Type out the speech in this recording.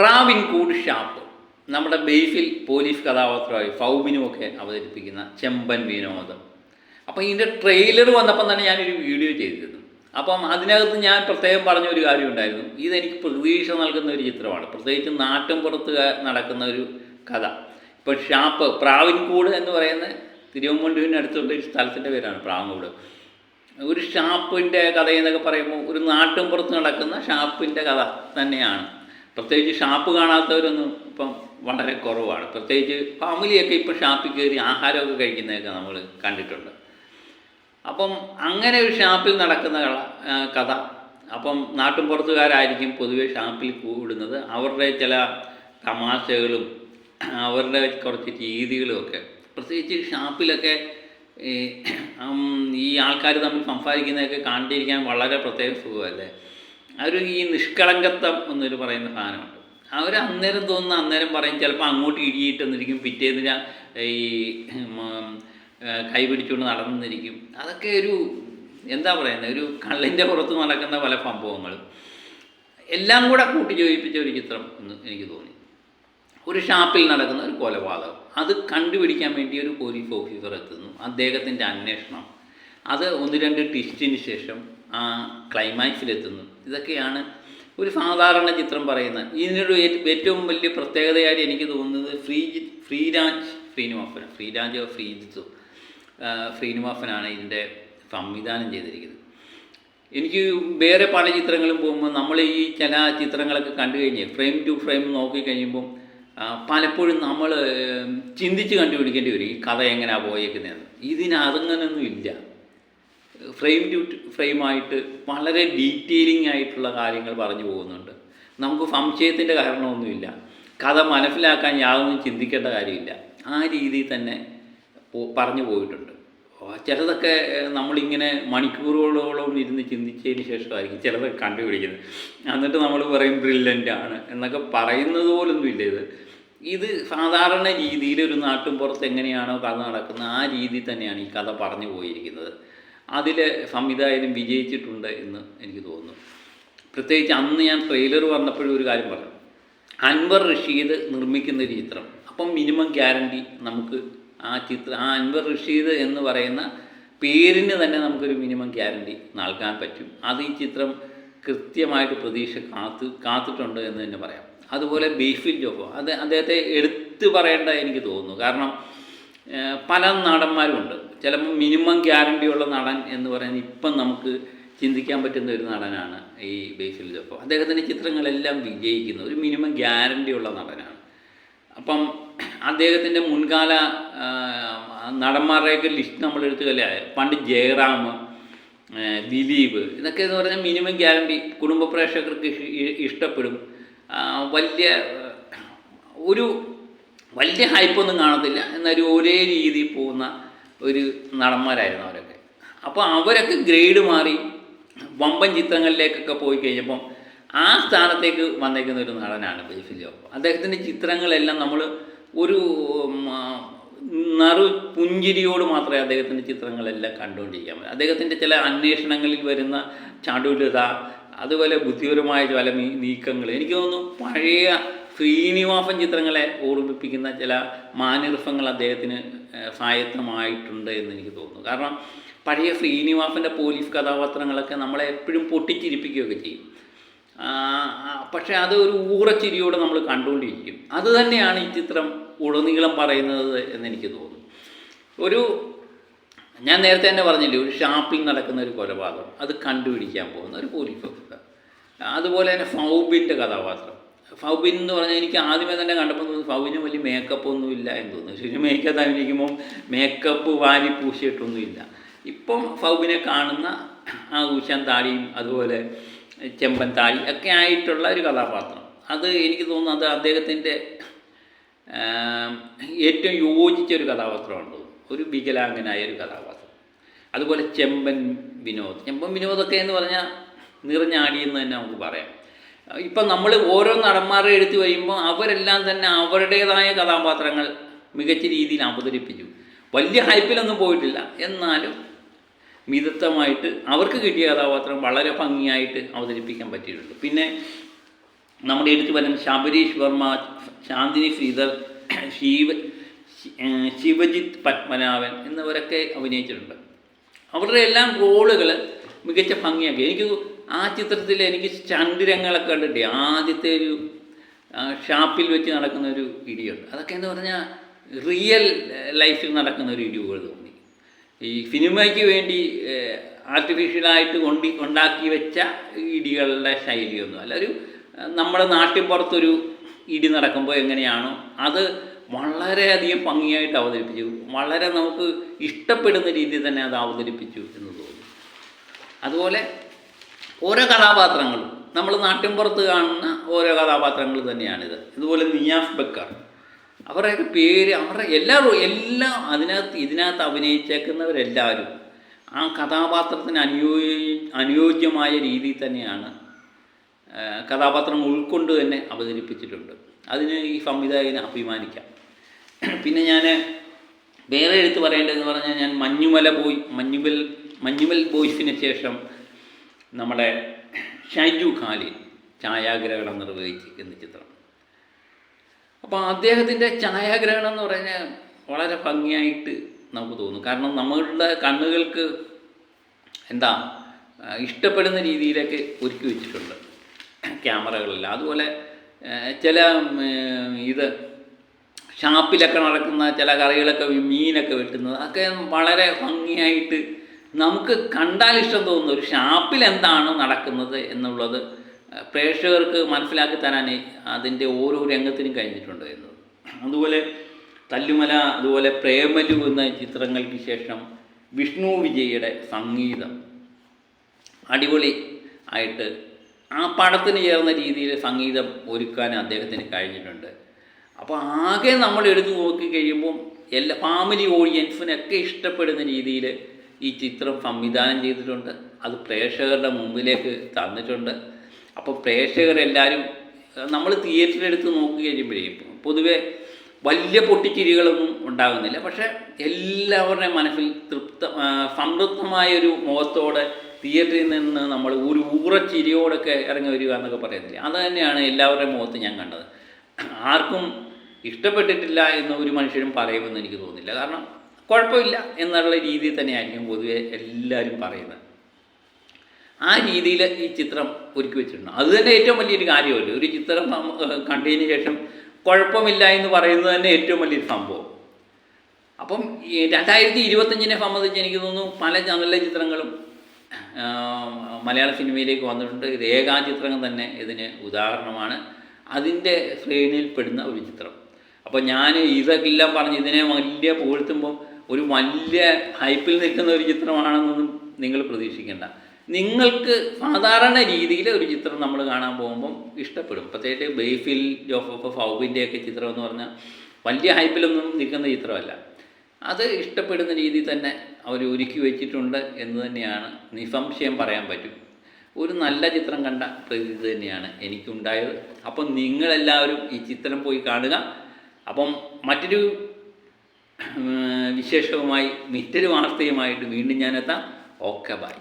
Pravinkoodu shop. നമ്മുടെ ബേഫിൽ police കഥാപാത്രമായി ഫൗബിനുമൊക്കെ അവതരിപ്പിക്കുന്ന ചെമ്പൻ വിനോദം. അപ്പോൾ ഇതിന്റെ ട്രെയിലർ വന്നപ്പം തന്നെ ഞാനൊരു വീഡിയോ ചെയ്തിരുന്നു. അപ്പം അതിനകത്ത് ഞാൻ പ്രത്യേകം പറഞ്ഞ ഒരു കാര്യം ഉണ്ടായിരുന്നു. ഇതെനിക്ക് പ്രതീക്ഷ നൽകുന്ന ഒരു ചിത്രമാണ്. പ്രത്യേകിച്ച് നാട്ടിൻപുറത്ത് നടക്കുന്ന ഒരു കഥ. ഇപ്പോൾ ഷാപ്പ് പ്രാവിൻകൂട് എന്ന് പറയുന്ന തിരുവമ്പണ്ടൂരിന് അടുത്തുള്ള ഒരു സ്ഥലത്തിന്റെ പേരാണ് പ്രാവൻകൂട് ഒരു ഷാപ്പിന്റെ കഥയെന്നൊക്കെ പറയുമ്പോൾ ഒരു നാട്ടിൻപുറത്ത് നടക്കുന്ന ഷാപ്പിന്റെ കഥ തന്നെയാണ്. പ്രത്യേകിച്ച് ഷാപ്പ് കാണാത്തവരൊന്നും ഇപ്പം വളരെ കുറവാണ്. പ്രത്യേകിച്ച് ഫാമിലിയൊക്കെ ഇപ്പം ഷാപ്പിൽ കയറി ആഹാരമൊക്കെ കഴിക്കുന്നതൊക്കെ നമ്മൾ കണ്ടിട്ടുണ്ട്. അപ്പം അങ്ങനെ ഒരു ഷാപ്പിൽ നടക്കുന്ന കഥ അപ്പം നാട്ടിൻപുറത്തുകാരായിരിക്കും പൊതുവേ ഷാപ്പിൽ കൂടുന്നത്. അവരുടെ ചില തമാശകളും അവരുടെ കുറച്ച് രീതികളും ഒക്കെ. പ്രത്യേകിച്ച് ഷാപ്പിലൊക്കെ ഈ ആൾക്കാർ തമ്മിൽ സംസാരിക്കുന്നതൊക്കെ കണ്ടിരിക്കാൻ വളരെ പ്രത്യേക സുഖമല്ലേ? അവർ ഈ നിഷ്കളങ്കത്വം എന്നൊരു പറയുന്ന സാധനമുണ്ട്. അവർ അന്നേരം തോന്നുന്ന അന്നേരം പറയും ചിലപ്പോൾ അങ്ങോട്ട് ഇടിയിട്ടെന്നിരിക്കും പിറ്റേന്ന് ഈ കൈ പിടിച്ചുകൊണ്ട് നടന്നിരിക്കും. അതൊക്കെ ഒരു എന്താ പറയുന്നത് ഒരു കള്ളിന്റെ പുറത്ത് നടക്കുന്ന പല സംഭവങ്ങളും. എല്ലാം കൂടെ കൂട്ടി ഒരു ചിത്രം എന്ന് എനിക്ക് തോന്നി. ഒരു ഷാപ്പിൽ നടക്കുന്ന ഒരു കൊലപാതകം. അത് കണ്ടുപിടിക്കാൻ വേണ്ടി ഒരു പോലീസ് ഓഫീസർ എത്തുന്നു. അദ്ദേഹത്തിന്റെ അന്വേഷണം. അത് ഒന്ന് രണ്ട് ട്വിസ്റ്റിന് ശേഷം ആ ക്ലൈമാക്സിലെത്തുന്നു. ഇതൊക്കെയാണ് ഒരു സാധാരണ ചിത്രം പറയുന്നത്. ഇതിനൊരു ഏറ്റവും വലിയ പ്രത്യേകതയായിട്ട് എനിക്ക് തോന്നുന്നത് ഫ്രീജി ഫ്രീരാജ് ശ്രീനിവാസൻ ഫ്രീരാജോ ഫ്രീജിത്തു ശ്രീനിവാസനാണ് ഇതിന്റെ സംവിധാനം ചെയ്തിരിക്കുന്നത്. എനിക്ക് വേറെ പല ചിത്രങ്ങളും പോകുമ്പോൾ നമ്മൾ ഈ ചില ചിത്രങ്ങളൊക്കെ കണ്ടു കഴിഞ്ഞ് ഫ്രെയിം ടു ഫ്രെയിം നോക്കി കഴിയുമ്പം പലപ്പോഴും നമ്മൾ ചിന്തിച്ച് കണ്ടുപിടിക്കേണ്ടി വരും ഈ കഥ എങ്ങനെയാണ് പോയേക്കുന്നതെന്ന്. ഇതിനതങ്ങനൊന്നും ഇല്ല. ഫ്രെയിം ടു ഫ്രെയിമായിട്ട് വളരെ ഡീറ്റെയിലിംഗ് ആയിട്ടുള്ള കാര്യങ്ങൾ പറഞ്ഞു പോകുന്നുണ്ട്. നമുക്ക് സംശയത്തിന്റെ കാരണമൊന്നുമില്ല. കഥ മനസ്സിലാക്കാൻ യാതൊന്നും ചിന്തിക്കേണ്ട കാര്യമില്ല. ആ രീതിയിൽ തന്നെ പറഞ്ഞു പോയിട്ടുണ്ട്. ചിലതൊക്കെ നമ്മളിങ്ങനെ മണിക്കൂറുകളോളം ഇരുന്ന് ചിന്തിച്ചതിന് ശേഷമായിരിക്കും ചിലതൊക്കെ കണ്ടുപിടിക്കുന്നത്. എന്നിട്ട് നമ്മൾ പറയും ബ്രില്യന്റ് ആണ് എന്നൊക്കെ പറയുന്നത് പോലൊന്നുമില്ല ഇത്. ഇത് സാധാരണ രീതിയിൽ ഒരു നാട്ടും പുറത്ത് എങ്ങനെയാണോ കഥ നടക്കുന്നത് ആ രീതിയിൽ തന്നെയാണ് ഈ കഥ പറഞ്ഞു പോയിരിക്കുന്നത്. അതിൽ സംവിധായകനും വിജയിച്ചിട്ടുണ്ട് എന്ന് എനിക്ക് തോന്നുന്നു. പ്രത്യേകിച്ച് അന്ന് ഞാൻ ട്രെയിലർ വന്നപ്പോഴും ഒരു കാര്യം പറഞ്ഞു. അൻവർ റഷീദ് നിർമ്മിക്കുന്ന ഒരു ചിത്രം അപ്പം മിനിമം ഗ്യാരണ്ടി നമുക്ക് ആ ചിത്രം ആ അൻവർ റഷീദ് എന്ന് പറയുന്ന പേരിന് തന്നെ നമുക്കൊരു മിനിമം ഗ്യാരണ്ടി നൽകാൻ പറ്റും. അത് ഈ ചിത്രം കൃത്യമായിട്ട് പ്രതീക്ഷ കാത്ത് കാത്തിട്ടുണ്ട് എന്ന് തന്നെ പറയാം. അതുപോലെ ബേഫിൽ ജോഫോ അത് അദ്ദേഹത്തെ എടുത്തു പറയേണ്ട എനിക്ക് തോന്നുന്നു. കാരണം പല നടന്മാരുമുണ്ട്. ചിലപ്പോൾ മിനിമം ഗ്യാരണ്ടിയുള്ള നടൻ എന്ന് പറയുന്നത് ഇപ്പം നമുക്ക് ചിന്തിക്കാൻ പറ്റുന്ന ഒരു നടനാണ് ഈ ബേസിൽ ജോഫോ അദ്ദേഹത്തിന്റെ ചിത്രങ്ങളെല്ലാം വിജയിക്കുന്നു. ഒരു മിനിമം ഗ്യാരണ്ടിയുള്ള നടനാണ്. അപ്പം അദ്ദേഹത്തിന്റെ മുൻകാല നടന്മാരുടെയൊക്കെ ലിസ്റ്റ് നമ്മൾ എടുത്തുകല്ലേ? പണ്ട് ജയറാം ദിലീപ് ഇതൊക്കെ എന്ന് പറഞ്ഞാൽ മിനിമം ഗ്യാരണ്ടി കുടുംബ പ്രേക്ഷകർക്ക് ഇഷ്ടപ്പെടും. വലിയ ഒരു വലിയ ഹൈപ്പൊന്നും കാണത്തില്ല. എന്നാലും ഒരേ രീതിയിൽ പോകുന്ന ഒരു നടന്മാരായിരുന്നു അവരൊക്കെ. അപ്പോൾ അവരൊക്കെ ഗ്രേഡ് മാറി വമ്പൻ ചിത്രങ്ങളിലേക്കൊക്കെ പോയി കഴിഞ്ഞപ്പം ആ സ്ഥാനത്തേക്ക് വന്നേക്കുന്ന ഒരു നടനാണ് ബേഫിൽ ജോബ്. അദ്ദേഹത്തിന്റെ ചിത്രങ്ങളെല്ലാം നമ്മൾ ഒരു നറു പുഞ്ചിരിയോട് മാത്രമേ അദ്ദേഹത്തിന്റെ ചിത്രങ്ങളെല്ലാം കണ്ടുകൊണ്ടിരിക്കാൻ പറ്റും. അദ്ദേഹത്തിന്റെ ചില അന്വേഷണങ്ങളിൽ വരുന്ന ചടുലത അതുപോലെ ബുദ്ധിപരമായ ചില നീക്കങ്ങൾ. എനിക്ക് തോന്നുന്നു പഴയ ശ്രീനിവാസൻ ചിത്രങ്ങളെ ഓർമ്മിപ്പിക്കുന്ന ചില മാനൃഫങ്ങൾ അദ്ദേഹത്തിന് സായത്നമായിട്ടുണ്ട് എന്ന് എനിക്ക് തോന്നുന്നു. കാരണം പഴയ ശ്രീനിവാസന്റെ പോലീസ് കഥാപാത്രങ്ങളൊക്കെ നമ്മളെ എപ്പോഴും പൊട്ടിച്ചിരിപ്പിക്കുകയൊക്കെ ചെയ്യും. പക്ഷെ അത് ഒരു ഊറച്ചിരിയോടെ നമ്മൾ കണ്ടുകൊണ്ടിരിക്കും. അത് തന്നെയാണ് ഈ ചിത്രം ഉടനീളം പറയുന്നത് എന്ന് എനിക്ക് തോന്നുന്നു. ഒരു ഞാൻ നേരത്തെ തന്നെ പറഞ്ഞില്ലേ ഒരു ഷാപ്പിൽ നടക്കുന്ന ഒരു കൊലപാതകം. അത് കണ്ടുപിടിക്കാൻ പോകുന്ന ഒരു പോലീസ് ഓഫീസർ. അതുപോലെ തന്നെ ഫൗബിന്റെ കഥാപാത്രം. ഫൗബിൻ എന്ന് പറഞ്ഞാൽ എനിക്ക് ആദ്യമേ തന്നെ കണ്ടപ്പോൾ തോന്നുന്നു ഫൗബിന് വലിയ മേക്കപ്പ് ഒന്നും ഇല്ല എന്ന് തോന്നുന്നു സിനിമയ്ക്കകത്ത് അഭിനയിക്കുമ്പോൾ മേക്കപ്പ് വാരി പൂശിയിട്ടൊന്നുമില്ല. ഇപ്പം ഫൗബിനെ കാണുന്ന ആ ഊശാൻ താടിയും അതുപോലെ ചെമ്പൻ താടി ഒക്കെ ആയിട്ടുള്ള ഒരു കഥാപാത്രം. അത് എനിക്ക് തോന്നുന്നു അത് അദ്ദേഹത്തിന്റെ ഏറ്റവും യോജിച്ച ഒരു കഥാപാത്രമാണ് ഒരു വികലാംഗനായ ഒരു കഥാപാത്രം. അതുപോലെ ചെമ്പൻ വിനോദ്. ചെമ്പൻ വിനോദൊക്കെ എന്ന് പറഞ്ഞാൽ നിറഞ്ഞാടിയെന്ന് തന്നെ നമുക്ക് പറയാം. ഇപ്പം നമ്മൾ ഓരോ നടന്മാരെ എടുത്തു കഴിയുമ്പോൾ അവരെല്ലാം തന്നെ അവരുടേതായ കഥാപാത്രങ്ങൾ മികച്ച രീതിയിൽ അവതരിപ്പിച്ചു. വലിയ ഹൈപ്പിലൊന്നും പോയിട്ടില്ല. എന്നാലും മിതത്വമായിട്ട് അവർക്ക് കിട്ടിയ കഥാപാത്രം വളരെ ഭംഗിയായിട്ട് അവതരിപ്പിക്കാൻ പറ്റിയിട്ടുണ്ട്. പിന്നെ നമ്മുടെ എടുത്തു വരുന്ന ശബരീഷ് വർമ്മ ശാന്തിനി ശ്രീധർ ശിവ ശിവജിത്ത് പത്മനാഭൻ എന്നിവരൊക്കെ അഭിനയിച്ചിട്ടുണ്ട്. അവരുടെ എല്ലാം റോളുകൾ മികച്ച ഭംഗിയാക്കി. എനിക്ക് ആ ചിത്രത്തിൽ എനിക്ക് ചന്ദ്രങ്ങളൊക്കെ കണ്ടിട്ട് ആദ്യത്തെ ഒരു ഷാപ്പിൽ വെച്ച് നടക്കുന്ന ഒരു ഇടിയുണ്ട്. അതൊക്കെ എന്ന് പറഞ്ഞാൽ റിയൽ ലൈഫിൽ നടക്കുന്ന ഒരു ഇടിവുകൾ തോന്നി. ഈ സിനിമയ്ക്ക് വേണ്ടി ആർട്ടിഫിഷ്യലായിട്ട് കൊണ്ടി ഉണ്ടാക്കി വെച്ച ഇടികളുടെ ശൈലിയൊന്നും അല്ല. ഒരു നമ്മുടെ നമ്മുടെ നാട്ടിൻപുറത്തൊരു ഇടി നടക്കുമ്പോൾ എങ്ങനെയാണോ അത് വളരെയധികം ഭംഗിയായിട്ട് അവതരിപ്പിച്ചു. വളരെ നമുക്ക് ഇഷ്ടപ്പെടുന്ന രീതിയിൽ തന്നെ അത് അവതരിപ്പിച്ചു എന്ന് തോന്നുന്നു അതുപോലെ ഓരോ കഥാപാത്രങ്ങളും. നമ്മൾ നാട്ടിൻപുറത്ത് കാണുന്ന ഓരോ കഥാപാത്രങ്ങൾ തന്നെയാണിത്. ഇതുപോലെ നിയാസ് ബക്കർ. അവരുടെയൊക്കെ പേര് അവരുടെ എല്ലാ എല്ലാം അതിനകത്ത് ഇതിനകത്ത് അഭിനയിച്ചേക്കുന്നവരെല്ലാവരും ആ കഥാപാത്രത്തിന് അനുയോജ്യ അനുയോജ്യമായ രീതിയിൽ തന്നെയാണ് കഥാപാത്രം ഉൾക്കൊണ്ട് തന്നെ അവതരിപ്പിച്ചിട്ടുണ്ട്. അതിന് ഈ സംവിധായകനെ അഭിമാനിക്കാം. പിന്നെ ഞാൻ വേറെ എടുത്ത് പറയേണ്ടതെന്ന് പറഞ്ഞാൽ ഞാൻ മഞ്ഞുമല ബോയ് മഞ്ഞുമൽ മഞ്ഞുമൽ ബോയ്സിന് ശേഷം നമ്മുടെ ഷൈജു ഖാലിൻ ഛായാഗ്രഹണം നിർവഹിച്ച് എന്ന ചിത്രം. അപ്പോൾ അദ്ദേഹത്തിന്റെ ഛായാഗ്രഹണം എന്ന് പറഞ്ഞാൽ വളരെ ഭംഗിയായിട്ട് നമുക്ക് തോന്നും. കാരണം നമ്മളുടെ കണ്ണുകൾക്ക് എന്താ ഇഷ്ടപ്പെടുന്ന രീതിയിലേക്ക് ഒരുക്കി വെച്ചിട്ടുണ്ട് ക്യാമറകളെല്ലാം അതുപോലെ ചില ഇത് ഷാപ്പിലൊക്കെ നടക്കുന്ന ചില കറികളൊക്കെ മീനൊക്കെ വെട്ടുന്നത് അതൊക്കെ വളരെ ഭംഗിയായിട്ട് നമുക്ക് കണ്ടാൽ ഇഷ്ടം തോന്നുന്നു ഒരു ഷാപ്പിൽ എന്താണ് നടക്കുന്നത് എന്നുള്ളത് പ്രേക്ഷകർക്ക് മനസ്സിലാക്കി തരാൻ അതിന്റെ ഓരോ രംഗത്തിനും കഴിഞ്ഞിട്ടുണ്ട് എന്നത്. അതുപോലെ തല്ലുമല അതുപോലെ പ്രേമലു എന്ന ചിത്രങ്ങൾക്ക് ശേഷം വിഷ്ണു വിജയുടെ സംഗീതം അടിപൊളി ആയിട്ട് ആ പടത്തിന് ചേർന്ന രീതിയിൽ സംഗീതം ഒരുക്കാൻ അദ്ദേഹത്തിന് കഴിഞ്ഞിട്ടുണ്ട്. അപ്പോൾ ആകെ നമ്മൾ എടുത്തു നോക്കി കഴിയുമ്പം എല്ലാ ഫാമിലി ഓഡിയൻസിനൊക്കെ ഇഷ്ടപ്പെടുന്ന രീതിയിൽ ഈ ചിത്രം സംവിധാനം ചെയ്തിട്ടുണ്ട്. അത് പ്രേക്ഷകരുടെ മുമ്പിലേക്ക് തന്നിട്ടുണ്ട്. അപ്പോൾ പ്രേക്ഷകരെല്ലാവരും നമ്മൾ തിയേറ്ററിലെടുത്ത് നോക്കി കഴിയുമ്പോഴേ പൊതുവെ വലിയ പൊട്ടിച്ചിരികളൊന്നും ഉണ്ടാകുന്നില്ല. പക്ഷേ എല്ലാവരുടെയും മനസ്സിൽ തൃപ്ത സംതൃപ്തമായൊരു മുഖത്തോടെ തിയേറ്ററിൽ നിന്ന് നമ്മൾ ഒരു ഊറച്ചിരിയോടൊക്കെ ഇറങ്ങി വരിക എന്നൊക്കെ പറയുന്നില്ല അത് തന്നെയാണ് എല്ലാവരുടെയും മുഖത്ത് ഞാൻ കണ്ടത്. ആർക്കും ഇഷ്ടപ്പെട്ടിട്ടില്ല എന്ന് ഒരു മനുഷ്യരും പറയുമെന്ന് എനിക്ക് തോന്നുന്നില്ല. കാരണം കുഴപ്പമില്ല എന്നുള്ള രീതിയിൽ തന്നെയായിരിക്കും പൊതുവെ എല്ലാവരും പറയുന്നത്. ആ രീതിയിൽ ഈ ചിത്രം ഒരുക്കി വെച്ചിട്ടുണ്ട്. അതുതന്നെ ഏറ്റവും വലിയൊരു കാര്യമല്ലേ? ഒരു ചിത്രം കണ്ടതിന് ശേഷം കുഴപ്പമില്ല എന്ന് പറയുന്നത് തന്നെ ഏറ്റവും വലിയൊരു സംഭവം. അപ്പം രണ്ടായിരത്തി ഇരുപത്തഞ്ചിനെ സംബന്ധിച്ച് എനിക്ക് തോന്നുന്നു പല നല്ല ചിത്രങ്ങളും മലയാള സിനിമയിലേക്ക് വന്നിട്ടുണ്ട്. രേഖാ ചിത്രങ്ങൾ തന്നെ ഇതിന് ഉദാഹരണമാണ്. അതിന്റെ ശ്രേണിയിൽ പെടുന്ന ഒരു ചിത്രം. അപ്പോൾ ഞാൻ ഇതെല്ലാം പറഞ്ഞ് ഇതിനെ വലിയ പുകഴ്ത്തുമ്പോൾ ഒരു വലിയ ഹൈപ്പിൽ നിൽക്കുന്ന ഒരു ചിത്രമാണെന്നൊന്നും നിങ്ങൾ പ്രതീക്ഷിക്കേണ്ട. നിങ്ങൾക്ക് സാധാരണ രീതിയിൽ ഒരു ചിത്രം നമ്മൾ കാണാൻ പോകുമ്പം ഇഷ്ടപ്പെടും. പ്രത്യേകിച്ച് ബേഫിൽ ഫൗബിന്റെ ഫൗബിന്റെയൊക്കെ ചിത്രം എന്ന് പറഞ്ഞാൽ വലിയ ഹൈപ്പിലൊന്നും നിൽക്കുന്ന ചിത്രമല്ല. അത് ഇഷ്ടപ്പെടുന്ന രീതിയിൽ തന്നെ അവർ ഒരുക്കി വെച്ചിട്ടുണ്ട് എന്ന് തന്നെയാണ് നിസംശയം പറയാൻ പറ്റും. ഒരു നല്ല ചിത്രം കണ്ട പ്രതീതി തന്നെയാണ് എനിക്കുണ്ടായത്. അപ്പം നിങ്ങളെല്ലാവരും ഈ ചിത്രം പോയി കാണുക. അപ്പം മറ്റൊരു വിശേഷവുമായി മറ്റൊരു വാർത്തയുമായിട്ട് വീണ്ടും ഞാനെത്താം. Okay bye.